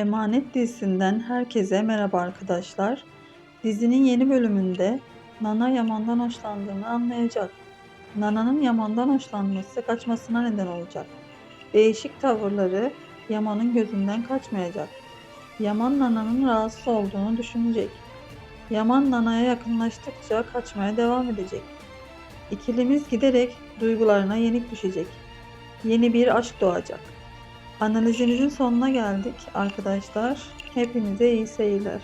Emanet dizisinden herkese merhaba arkadaşlar. Dizinin yeni bölümünde Nana Yaman'dan hoşlandığını anlayacak. Nana'nın Yaman'dan hoşlanması kaçmasına neden olacak. Değişik tavırları Yaman'ın gözünden kaçmayacak. Yaman Nana'nın rahatsız olduğunu düşünecek. Yaman Nana'ya yakınlaştıkça kaçmaya devam edecek. İkilimiz giderek duygularına yenik düşecek. Yeni bir aşk doğacak. Analizimizin sonuna geldik arkadaşlar. Hepinize iyi seyirler.